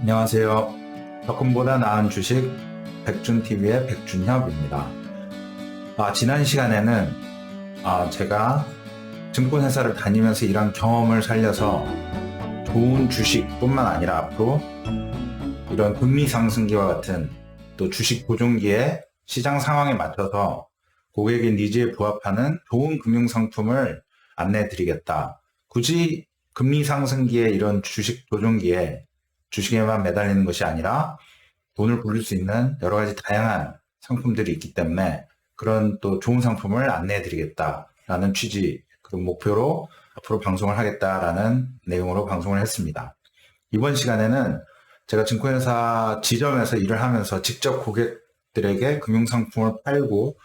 안녕하세요. 적금보다 나은 주식 백준TV의 백준협입니다. 아, 지난 시간에는 아, 제가 증권회사를 다니면서 이런 경험을 살려서 좋은 주식뿐만 아니라 앞으로 이런 금리 상승기와 같은 또 주식 보존기의 시장 상황에 맞춰서 고객의 니즈에 부합하는 좋은 금융 상품을 안내해 드리겠다. 굳이 금리 상승기에 이런 주식 보존기에 주식에만 매달리는 것이 아니라 돈을 벌릴 수 있는 여러 가지 다양한 상품들이 있기 때문에 그런 또 좋은 상품을 안내해 드리겠다라는 취지 그리고 목표로 앞으로 방송을 하겠다라는 내용으로 방송을 했습니다. 이번 시간에는 제가 증권회사 지점에서 일을 하면서 직접 고객들에게 금융상품을 팔고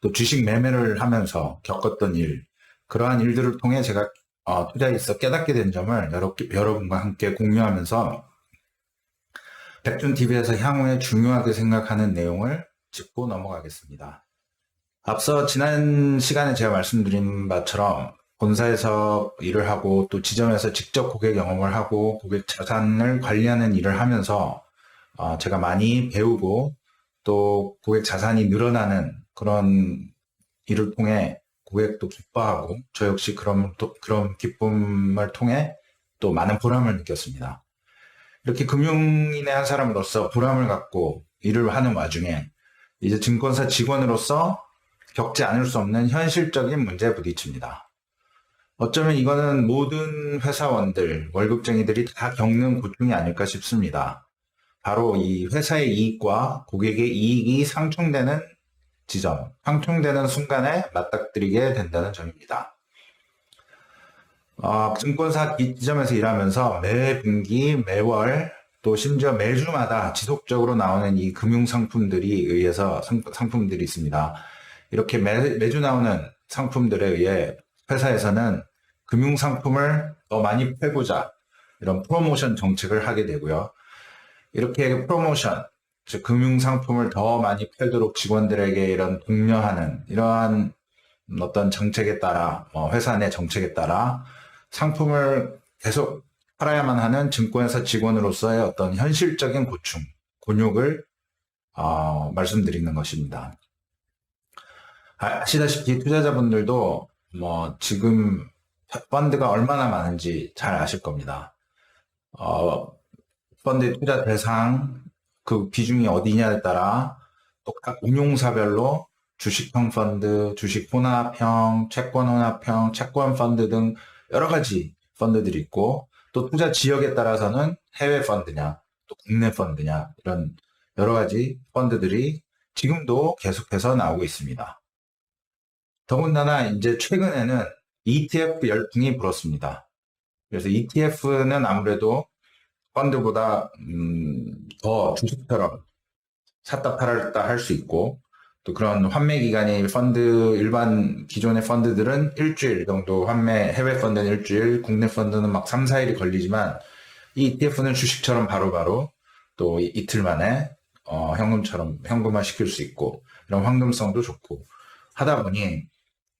또 주식 매매를 하면서 겪었던 일, 그러한 일들을 통해 제가 어, 투자에 있어 깨닫게 된 점을 여러, 여러분과 함께 공유하면서 백준TV에서 향후에 중요하게 생각하는 내용을 짚고 넘어가겠습니다. 앞서 지난 시간에 제가 말씀드린 바처럼 본사에서 일을 하고 또 지점에서 직접 고객 영업을 하고 고객 자산을 관리하는 일을 하면서 어, 제가 많이 배우고 또 고객 자산이 늘어나는 그런 일을 통해 고객도 기뻐하고 저 역시 그런 또 그런 기쁨을 통해 또 많은 보람을 느꼈습니다. 이렇게 금융인의 한 사람으로서 보람을 갖고 일을 하는 와중에 이제 증권사 직원으로서 겪지 않을 수 없는 현실적인 문제에 부딪힙니다. 어쩌면 이거는 모든 회사원들, 월급쟁이들이 다 겪는 고충이 아닐까 싶습니다. 바로 이 회사의 이익과 고객의 이익이 상충되는 지점, 상충되는 순간에 맞닥뜨리게 된다는 점입니다. 어, 증권사 지점에서 일하면서 매 분기, 매월, 또 심지어 매주마다 지속적으로 나오는 이 금융 상품들이 의해서 상, 상품들이 있습니다. 이렇게 매, 매주 나오는 상품들에 의해 회사에서는 금융 상품을 더 많이 팔고자 이런 프로모션 정책을 하게 되고요. 이렇게 프로모션, 즉 금융 상품을 더 많이 팔도록 직원들에게 이런 독려하는 이러한 어떤 정책에 따라 뭐 회사 내 정책에 따라 상품을 계속 팔아야만 하는 증권회사 직원으로서의 어떤 현실적인 고충, 곤욕을 어, 말씀드리는 것입니다. 아시다시피 투자자분들도 뭐 지금 펀드가 얼마나 많은지 잘 아실 겁니다. 어, 펀드 투자 대상 그 비중이 어디냐에 따라 또 각 운용사별로 주식형 펀드, 주식 혼합형, 채권 혼합형, 채권 펀드 등 여러 가지 펀드들이 있고 또 투자 지역에 따라서는 해외 펀드냐 또 국내 펀드냐 이런 여러 가지 펀드들이 지금도 계속해서 나오고 있습니다. 더군다나 이제 최근에는 ETF 열풍이 불었습니다. 그래서 ETF는 아무래도 펀드보다 음, 더 주식처럼 샀다 팔았다 할 수 있고 또 그런 환매 기간이 펀드 일반 기존의 펀드들은 일주일 정도 환매 해외 펀드는 일주일 국내 펀드는 막 3, 4일이 걸리지만 이 ETF는 주식처럼 바로 바로 또 이틀 만에 어, 현금처럼 현금화 시킬 수 있고 이런 황금성도 좋고 하다 보니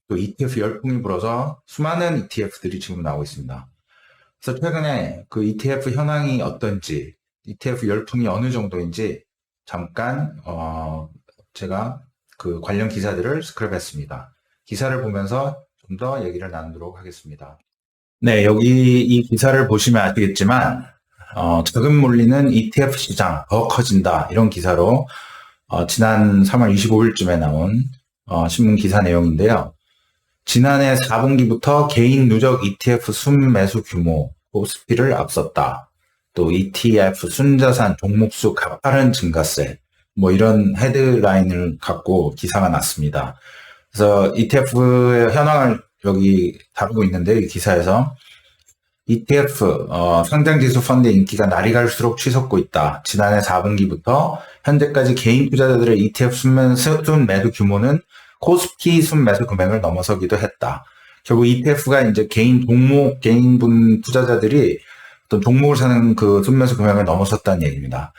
또 ETF 열풍이 불어서 수많은 ETF들이 지금 나오고 있습니다. 그래서 최근에 그 ETF 현황이 어떤지 ETF 열풍이 어느 정도인지 잠깐 어, 제가 그 관련 기사들을 스크랩했습니다. 기사를 보면서 좀 더 얘기를 나누도록 하겠습니다. 네, 여기 이 기사를 보시면 아시겠지만 어, 자금 몰리는 ETF 시장 더 커진다 이런 기사로 어, 지난 3월 25일쯤에 나온 어, 신문 기사 내용인데요. 지난해 4분기부터 개인 누적 ETF 순매수 규모 코스피를 앞섰다. 또 ETF 순자산 종목수 가파른 증가세 뭐 이런 헤드라인을 갖고 기사가 났습니다. 그래서 ETF의 현황을 여기 다루고 있는데 이 기사에서 ETF 어, 상장지수 펀드의 인기가 날이 갈수록 치솟고 있다. 지난해 4분기부터 현재까지 개인 투자자들의 ETF 순매수, 순매수 규모는 코스피 순 매수 금액을 넘어서기도 했다. 결국 ETF가 이제 개인 종목, 개인분 투자자들이 어떤 종목을 사는 그 순매수 금액을 넘어섰다는 얘기입니다.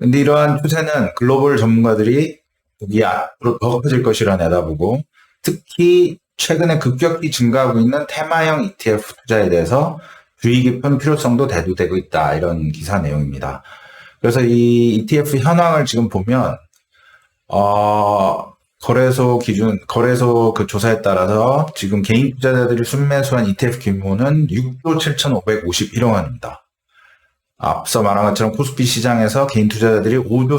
근데 이러한 추세는 글로벌 전문가들이 이 앞으로 더 커질 것이라 내다보고 특히 최근에 급격히 증가하고 있는 테마형 ETF 투자에 대해서 주의 깊은 필요성도 대두되고 있다. 이런 기사 내용입니다. 그래서 이 ETF 현황을 지금 보면, 어, 거래소 기준, 거래소 그 조사에 따라서 지금 개인 투자자들이 순매수한 ETF 규모는 6조 7,551억 원입니다. 앞서 말한 것처럼 코스피 시장에서 개인 투자자들이 5조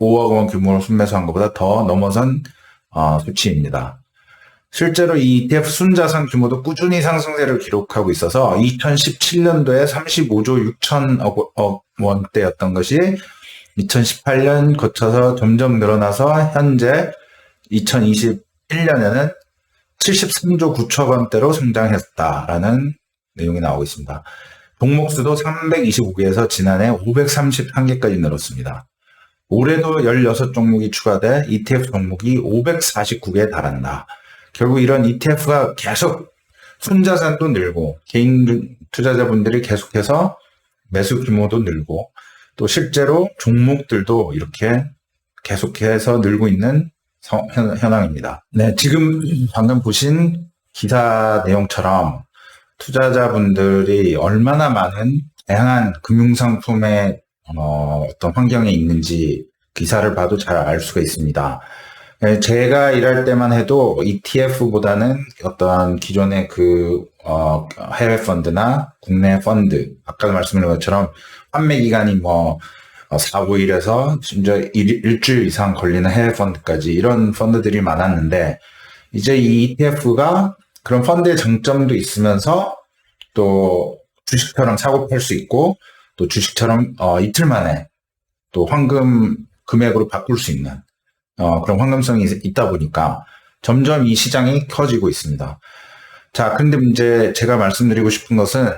3,315억 원 규모로 순매수한 것보다 더 넘어선 어, 수치입니다. 실제로 이 ETF 순자산 규모도 꾸준히 상승세를 기록하고 있어서 2017년도에 35조 6천억 원대였던 것이 2018년 거쳐서 점점 늘어나서 현재 2021년에는 73조 9천 원대로 성장했다라는 내용이 나오고 있습니다. 종목수도 325개에서 지난해 531개까지 늘었습니다. 올해도 16종목이 추가돼 ETF 종목이 549개에 달한다. 결국 이런 ETF가 계속 순자산도 늘고 개인 투자자분들이 계속해서 매수 규모도 늘고 또 실제로 종목들도 이렇게 계속해서 늘고 있는 현황입니다. 네, 지금 방금 보신 기사 내용처럼 투자자분들이 얼마나 많은 다양한 금융상품의 어, 떤 환경에 있는지 기사를 봐도 잘 알 수가 있습니다. 네, 제가 일할 때만 해도 ETF보다는 어떤 기존의 그, 어, 해외 펀드나 국내 펀드, 아까 말씀드린 것처럼 판매 기간이 뭐, 4, 어, 5일에서 심지어 일, 일주일 이상 걸리는 해외 펀드까지 이런 펀드들이 많았는데, 이제 이 ETF가 그런 펀드의 장점도 있으면서 또 주식처럼 사고 팔 수 있고, 또 주식처럼 어, 이틀 만에 또 황금 금액으로 바꿀 수 있는 어, 그런 황금성이 있다 보니까 점점 이 시장이 커지고 있습니다. 자, 근데 이제 제가 말씀드리고 싶은 것은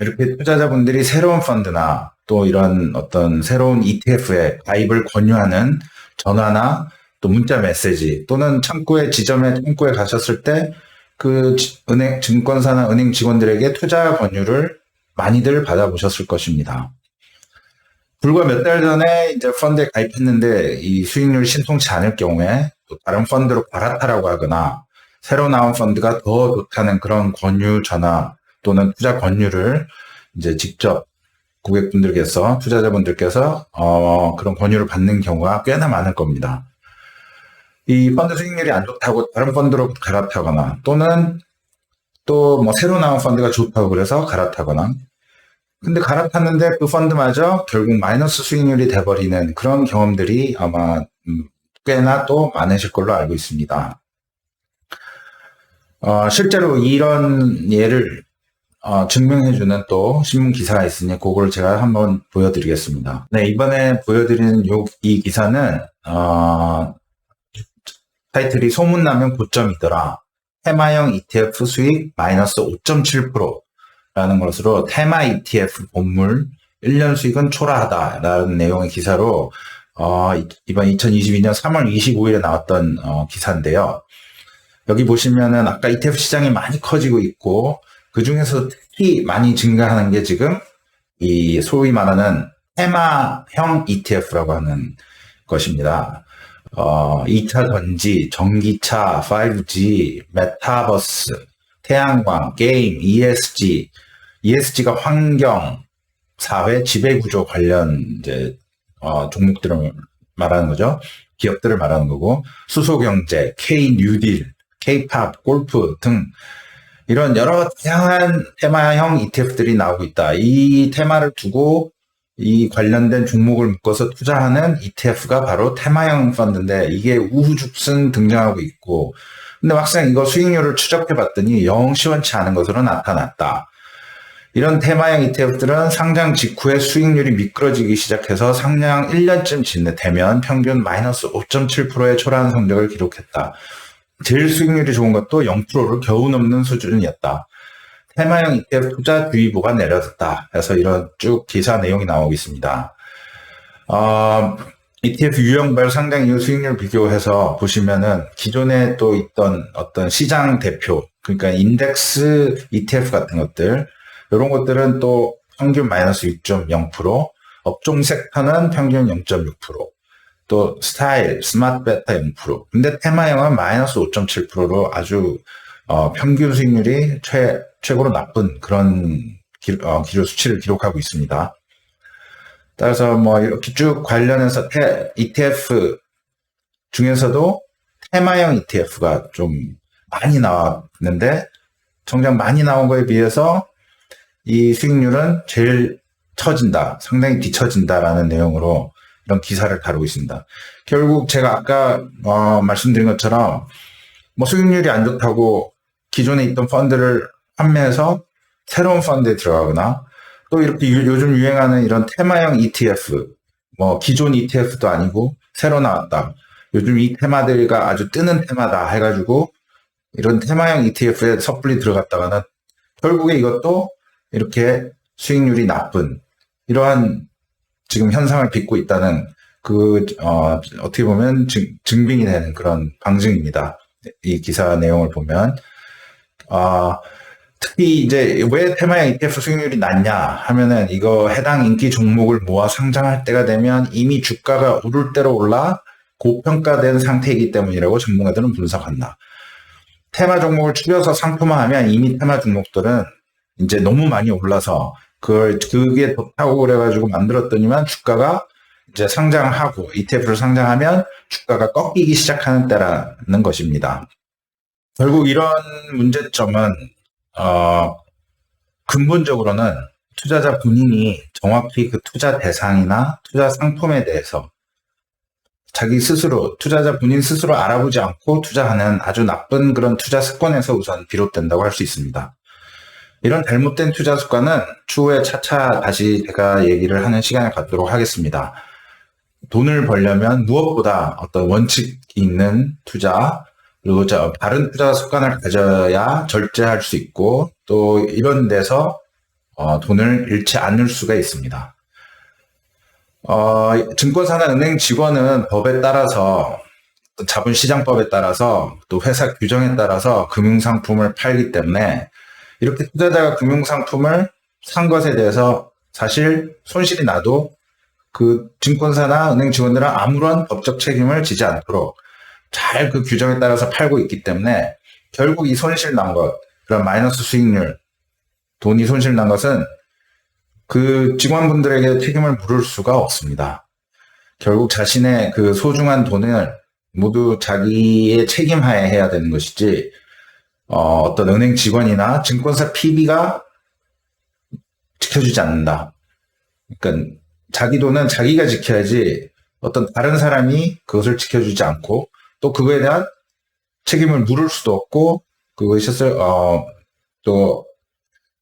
이렇게 투자자분들이 새로운 펀드나 또 이런 어떤 새로운 ETF에 가입을 권유하는 전화나 또 문자 메시지 또는 창구에 지점에 창구에 가셨을 때 그 은행 증권사나 은행 직원들에게 투자 권유를 많이들 받아보셨을 것입니다. 불과 몇 달 전에 이제 펀드에 가입했는데 이 수익률이 신통치 않을 경우에 또 다른 펀드로 갈아타라고 하거나 새로 나온 펀드가 더 좋다는 그런 권유 전화 또는 투자 권유를 이제 직접 고객분들께서 투자자분들께서 어, 그런 권유를 받는 경우가 꽤나 많을 겁니다. 이 펀드 수익률이 안 좋다고 다른 펀드로 갈아타거나 또는 또 뭐 새로 나온 펀드가 좋다고 그래서 갈아타거나 근데 갈아탔는데 그 펀드마저 결국 마이너스 수익률이 돼버리는 그런 경험들이 아마 음, 꽤나 또 많으실 걸로 알고 있습니다. 어, 실제로 이런 예를 어, 증명해주는 또 신문 기사가 있으니 그걸 제가 한번 보여드리겠습니다. 네, 이번에 보여드리는 요, 이 기사는 어, 타이틀이 소문나면 고점이더라. 테마형 ETF 수익 마이너스 5.7% 라는 것으로 테마 ETF 본물 1년 수익은 초라하다라는 내용의 기사로 어, 이번 2022년 3월 25일에 나왔던 어, 기사인데요. 여기 보시면은 아까 ETF 시장이 많이 커지고 있고 그 중에서 특히 많이 증가하는 게 지금 이 소위 말하는 테마형 ETF라고 하는 것입니다. 어, 2차 전지, 전기차, 5G, 메타버스, 태양광, 게임, ESG, ESG가 환경, 사회, 지배구조 관련 이제 어, 종목들을 말하는 거죠. 기업들을 말하는 거고 수소경제, K 뉴딜, K-팝, 골프 등 이런 여러 다양한 테마형 ETF들이 나오고 있다. 이 테마를 두고 이 관련된 종목을 묶어서 투자하는 ETF가 바로 테마형 펀드인데 이게 우후죽순 등장하고 있고 근데 막상 이거 수익률을 추적해 봤더니 영 시원치 않은 것으로 나타났다. 이런 테마형 ETF들은 상장 직후에 수익률이 미끄러지기 시작해서 상장 1년쯤 지내 되면 평균 마이너스 5.7%의 초라한 성적을 기록했다. 제일 수익률이 좋은 것도 0%를 겨우 넘는 수준이었다. 테마형 ETF 투자 주의보가 내려졌다. 그래서 이런 쭉 기사 내용이 나오고 있습니다. 어, ETF 유형별 상장 이후 수익률 비교해서 보시면은 기존에 또 있던 어떤 시장 대표, 그러니까 인덱스 ETF 같은 것들, 이런 것들은 또 평균 마이너스 6.0%, 업종 섹터는 평균 0.6%, 또 스타일, 스마트 베타 0%. 근데 테마형은 마이너스 5.7%로 아주 어, 평균 수익률이 최 최고로 나쁜 그런 기, 어, 기록 수치를 기록하고 있습니다. 따라서 뭐 이렇게 쭉 관련해서 태- ETF 중에서도 테마형 ETF가 좀 많이 나왔는데 정작 많이 나온 거에 비해서 이 수익률은 제일 처진다, 상당히 뒤처진다라는 내용으로 이런 기사를 다루고 있습니다. 결국 제가 아까 어, 말씀드린 것처럼 뭐 수익률이 안 좋다고 기존에 있던 펀드를 판매해서 새로운 펀드에 들어가거나 또 이렇게 요- 요즘 유행하는 이런 테마형 ETF, 뭐 기존 ETF도 아니고 새로 나왔다. 요즘 이 테마들과 아주 뜨는 테마다 해가지고 이런 테마형 ETF에 섣불리 들어갔다가는 결국에 이것도 이렇게 수익률이 나쁜 이러한 지금 현상을 빚고 있다는 그, 어, 어떻게 보면 증, 증빙이 되는 그런 방증입니다. 이 기사 내용을 보면. 아, 특히 이제 왜 테마형 ETF 수익률이 낮냐 하면은 이거 해당 인기 종목을 모아 상장할 때가 되면 이미 주가가 오를 대로 올라 고평가된 상태이기 때문이라고 전문가들은 분석한다. 테마 종목을 추려서 상품화하면 이미 테마 종목들은 이제 너무 많이 올라서 그걸 그게 좋다고 그래가지고 만들었더니만 주가가 이제 상장하고 ETF를 상장하면 주가가 꺾이기 시작하는 때라는 것입니다. 결국 이런 문제점은 어, 근본적으로는 투자자 본인이 정확히 그 투자 대상이나 투자 상품에 대해서 자기 스스로, 투자자 본인 스스로 알아보지 않고 투자하는 아주 나쁜 그런 투자 습관에서 우선 비롯된다고 할 수 있습니다. 이런 잘못된 투자 습관은 추후에 차차 다시 제가 얘기를 하는 시간을 갖도록 하겠습니다. 돈을 벌려면 무엇보다 어떤 원칙이 있는 투자, 그리고 저 바른 투자 습관을 가져야 절제할 수 있고 또 이런 데서 어, 돈을 잃지 않을 수가 있습니다. 어, 증권사나 은행 직원은 법에 따라서 또 자본시장법에 따라서 또 회사 규정에 따라서 금융상품을 팔기 때문에 이렇게 투자자가 금융상품을 산 것에 대해서 사실 손실이 나도 그 증권사나 은행 직원들은 아무런 법적 책임을 지지 않도록 잘 그 규정에 따라서 팔고 있기 때문에 결국 이 손실 난 것, 그런 마이너스 수익률, 돈이 손실 난 것은 그 직원분들에게 책임을 물을 수가 없습니다. 결국 자신의 그 소중한 돈을 모두 자기의 책임하에 해야 되는 것이지, 어, 어떤 은행 직원이나 증권사 PB가 지켜주지 않는다. 그러니까 자기 돈은 자기가 지켜야지 어떤 다른 사람이 그것을 지켜주지 않고 또 그거에 대한 책임을 물을 수도 없고 그것을 어, 또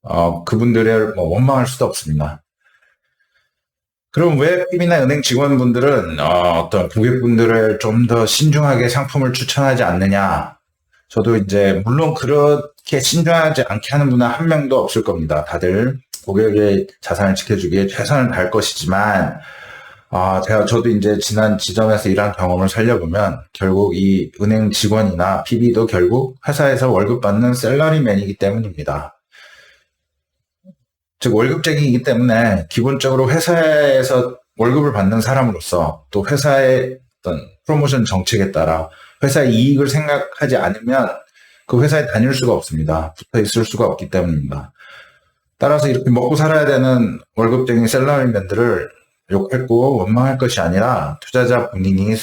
어, 그분들을 뭐 원망할 수도 없습니다. 그럼 왜 PB나 은행 직원분들은 어, 떤 고객분들을 좀 더 신중하게 상품을 추천하지 않느냐? 저도 이제 물론 그렇게 신중하지 않게 하는 분은 한 명도 없을 겁니다. 다들 고객의 자산을 지켜주기에 최선을 다할 것이지만 아, 제가 저도 이제 지난 지점에서 일한 경험을 살려보면 결국 이 은행 직원이나 PB도 결국 회사에서 월급 받는 셀러리맨이기 때문입니다. 즉 월급쟁이이기 때문에 기본적으로 회사에서 월급을 받는 사람으로서 또 회사의 어떤 프로모션 정책에 따라 회사의 이익을 생각하지 않으면 그 회사에 다닐 수가 없습니다. 붙어 있을 수가 없기 때문입니다. 따라서 이렇게 먹고 살아야 되는 월급쟁이 셀러리맨들을 욕했고 원망할 것이 아니라 투자자 본인이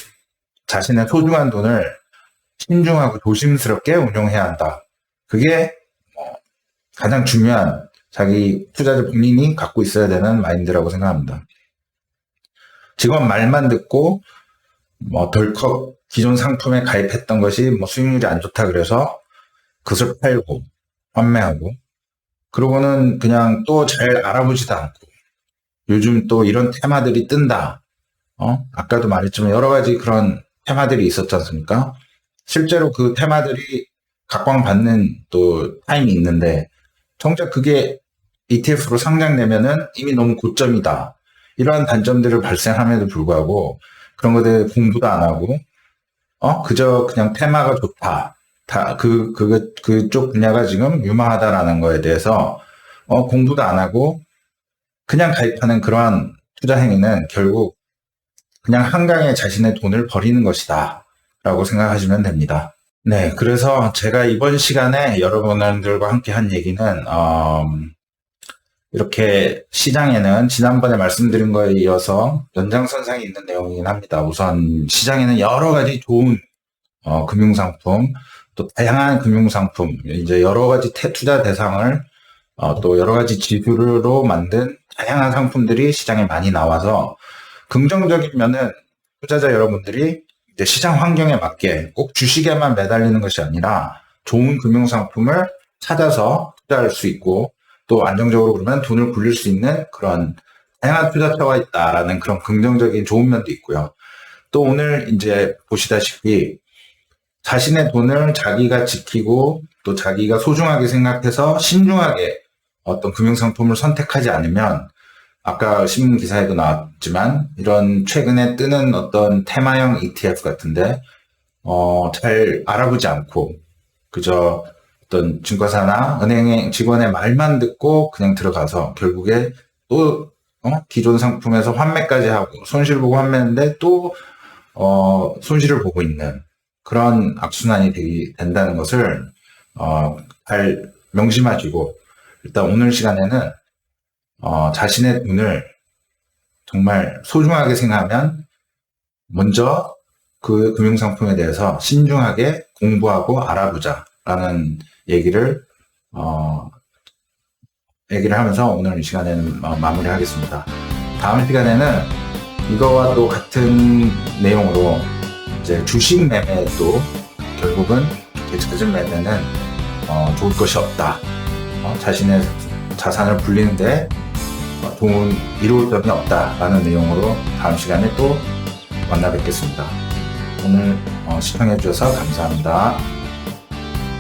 자신의 소중한 돈을 신중하고 조심스럽게 운용해야 한다. 그게 뭐 가장 중요한 자기 투자자 본인이 갖고 있어야 되는 마인드라고 생각합니다. 직원 말만 듣고 뭐 덜컥 기존 상품에 가입했던 것이 뭐 수익률이 안 좋다 그래서 그것을 팔고 판매하고 그러고는 그냥 또 잘 알아보지도 않고 요즘 또 이런 테마들이 뜬다. 어? 아까도 말했지만 여러 가지 그런 테마들이 있었지 않습니까? 실제로 그 테마들이 각광받는 또 타임이 있는데 정작 그게 ETF로 상장되면은 이미 너무 고점이다. 이러한 단점들을 발생함에도 불구하고 그런 것에 공부도 안 하고 어 그저 그냥 테마가 좋다. 다그그 그쪽 분야가 지금 유망하다라는 거에 대해서 어 공부도 안 하고 그냥 가입하는 그러한 투자 행위는 결국 그냥 한강에 자신의 돈을 버리는 것이다. 라고 생각하시면 됩니다. 네, 그래서 제가 이번 시간에 여러분들과 함께 한 얘기는, 어, 이렇게 시장에는 지난번에 말씀드린 거에 이어서 연장선상에 있는 내용이긴 합니다. 우선 시장에는 여러 가지 좋은 어, 금융상품, 또 다양한 금융상품, 이제 여러 가지 태- 투자 대상을 어, 또 여러 가지 지수로 만든 다양한 상품들이 시장에 많이 나와서 긍정적인 면은 투자자 여러분들이 이제 시장 환경에 맞게 꼭 주식에만 매달리는 것이 아니라 좋은 금융 상품을 찾아서 투자할 수 있고 또 안정적으로 그러면 돈을 굴릴 수 있는 그런 다양한 투자처가 있다라는 그런 긍정적인 좋은 면도 있고요. 또 오늘 이제 보시다시피 자신의 돈을 자기가 지키고 또 자기가 소중하게 생각해서 신중하게 어떤 금융상품을 선택하지 않으면 아까 신문 기사에도 나왔지만 이런 최근에 뜨는 어떤 테마형 ETF 같은데 어, 잘 알아보지 않고 그저 어떤 증권사나 은행의 직원의 말만 듣고 그냥 들어가서 결국에 또 어? 기존 상품에서 환매까지 하고 손실 보고 환매했는데 또 어, 손실을 보고 있는 그런 악순환이 되기, 된다는 것을 어, 잘 명심하시고 일단 오늘 시간에는 어, 자신의 돈을 정말 소중하게 생각하면 먼저 그 금융상품에 대해서 신중하게 공부하고 알아보자라는 얘기를 어, 얘기를 하면서 오늘 이 시간에는 마- 마무리하겠습니다. 다음 시간에는 이거와 또 같은 내용으로 이제 주식 매매도 결국은 잦은 매매는 어, 좋을 것이 없다. 어, 자신의 자산을 불리는데 어, 좋은 이로울 점이 없다라는 내용으로 다음 시간에 또 만나 뵙겠습니다. 오늘 어, 시청해 주셔서 감사합니다.